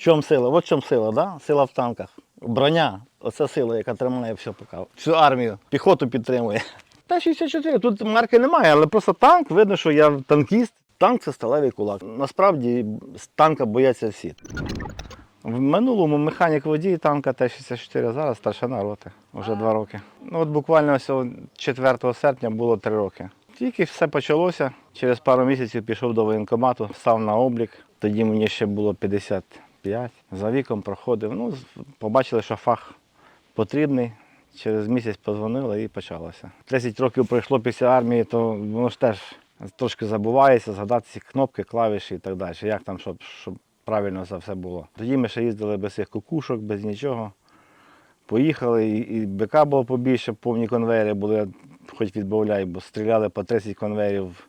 В чому сила? От в чому сила, да? Сила в танках. Броня. Оце сила, яка тримає все поки. Всю армію, піхоту підтримує. Т-64, тут марки немає, але просто танк, видно, що я танкіст. Танк це сталевий кулак. Насправді з танка бояться всі. В минулому механік водій танка Т-64, зараз старшина роти, вже два роки. Ну от буквально ось 4 серпня було три роки. Тільки все почалося. Через пару місяців пішов до воєнкомату, став на облік. Тоді мені ще було 55. За віком проходив. Ну, побачили, що фах потрібний. Через місяць подзвонили і почалося. 10 років пройшло після армії, то воно ж теж трошки забувається, згадати ці кнопки, клавіші і так далі. Як там, щоб, щоб правильно це все було. Тоді ми ще їздили без цих кукушок, без нічого. Поїхали, і, і БК було побільше, повні конвейери були, хоч відбавляй, бо стріляли по 30 конвейерів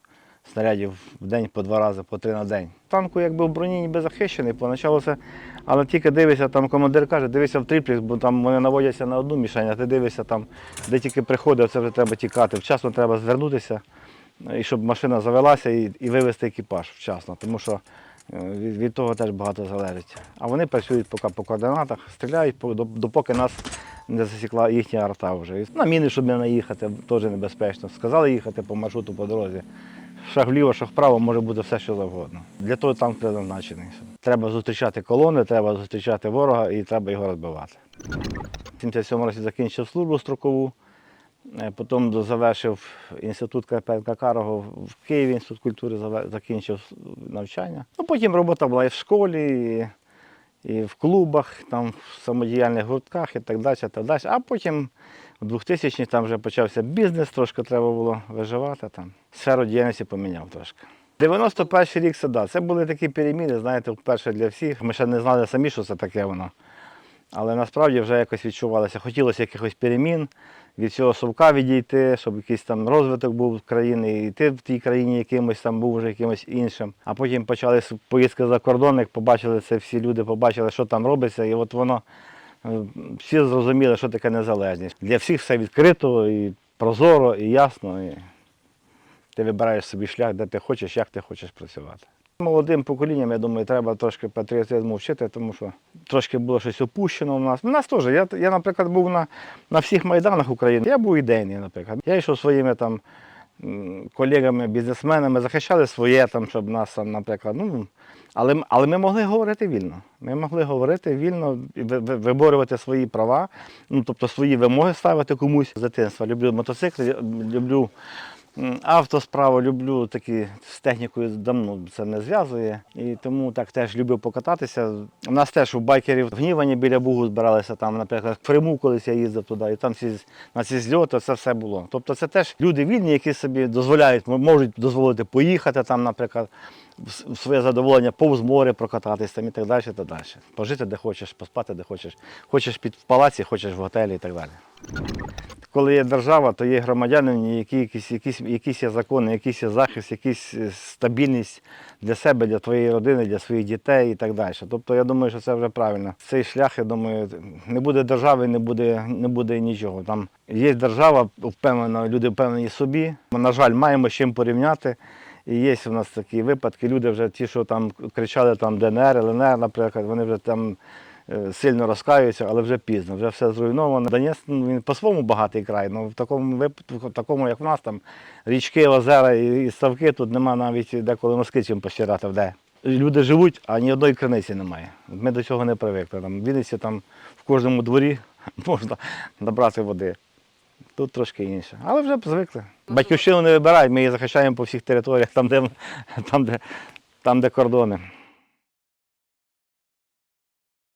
снарядів в день по два рази, по три на день. Танку якби в броні ніби захищений, поначалу це, але тільки дивишся, там командир каже, дивися в триплекс, бо там вони наводяться на одну мішень, а ти дивишся там, де тільки приходив, це вже треба тікати. Вчасно треба звернутися, і щоб машина завелася і, і вивезти екіпаж вчасно, тому що е, від, від того теж багато залежить. А вони працюють поки по координатах, стріляють, по- до- допоки нас не засікла їхня арта вже. На міни, щоб не наїхати, теж небезпечно. Сказали їхати по маршруту по дорозі. Що вліво, що вправо може бути все, що завгодно. Для того танк призначений. Треба зустрічати колони, треба зустрічати ворога і треба його розбивати. У 77 році закінчив службу строкову, е, потім завершив інститут КПНК Карого в Києві, інститут культури закінчив навчання. Ну, потім робота була і в школі, і в клубах, там, в самодіяльних гуртках і так далі. Так далі. А потім у 2000 там вже почався бізнес, трошки треба було виживати. Там. Сферу діяльності поміняв трошки. 91 рік це. Це були такі переміни, знаєте, вперше для всіх. Ми ще не знали самі, що це таке воно. Але насправді вже якось відчувалося. Хотілося якихось перемін, від цього совка відійти, щоб якийсь там розвиток був в країні, і ти в тій країні якимось там був вже якимось іншим. А потім почалися поїздки за кордон, як побачили це, всі люди побачили, що там робиться, і от воно всі зрозуміли, що таке незалежність. Для всіх все відкрито і прозоро, і ясно. І ти вибираєш собі шлях, де ти хочеш, як ти хочеш працювати. Молодим поколінням, я думаю, треба трошки патріотизму вчити, тому що трошки було щось опущено у нас. У нас теж. Я, я наприклад, був на, на всіх майданах України. Я був ідейний, наприклад. Я йшов своїми там м, колегами, бізнесменами, захищали своє, там, щоб нас, наприклад, ну. Але, але ми могли говорити вільно. Ми могли говорити вільно, виборювати свої права, ну, тобто свої вимоги ставити комусь з дитинства. Люблю мотоцикли, люблю Автосправу люблю такі з технікою давно це не зв'язує. І тому так теж люблю покататися. У нас теж у байкерів в Гнівані біля Бугу збиралися там, наприклад, в Криму, колись я їздив туди, і там ці, на ці зльоти це все було. Тобто це теж люди вільні, які собі дозволяють, можуть дозволити поїхати там, наприклад, в своє задоволення повз море прокататись там і так далі. І так далі. Пожити де хочеш, поспати де хочеш. Хочеш під в палаці, хочеш в готелі і так далі. Коли є держава, то є громадянин, які якісь, якісь, якісь є закони, якийсь є захист, якась е, стабільність для себе, для твоєї родини, для своїх дітей і так далі. Тобто я думаю, що це вже правильно. Цей шлях, я думаю, не буде держави, не буде, не буде нічого. Там є держава, впевнена, люди впевнені собі. Ми, на жаль, маємо з чим порівняти. І є у нас такі випадки. Люди вже ті, що там кричали там ДНР, ЛНР, наприклад, вони вже там сильно розкаюються, але вже пізно, вже все зруйновано. Донецьк ну, він по-своєму багатий край, але в такому випадку, такому, як в нас, там річки, озера і, ставки, тут нема навіть деколи носки чим постирати вде. Люди живуть, а ні одної криниці немає. Ми до цього не привикли. Там, в Вінниці там в кожному дворі можна набрати води. Тут трошки інше. Але вже звикли. Батьківщину не вибирають, ми її захищаємо по всіх територіях, там, де, там, де, там, де кордони.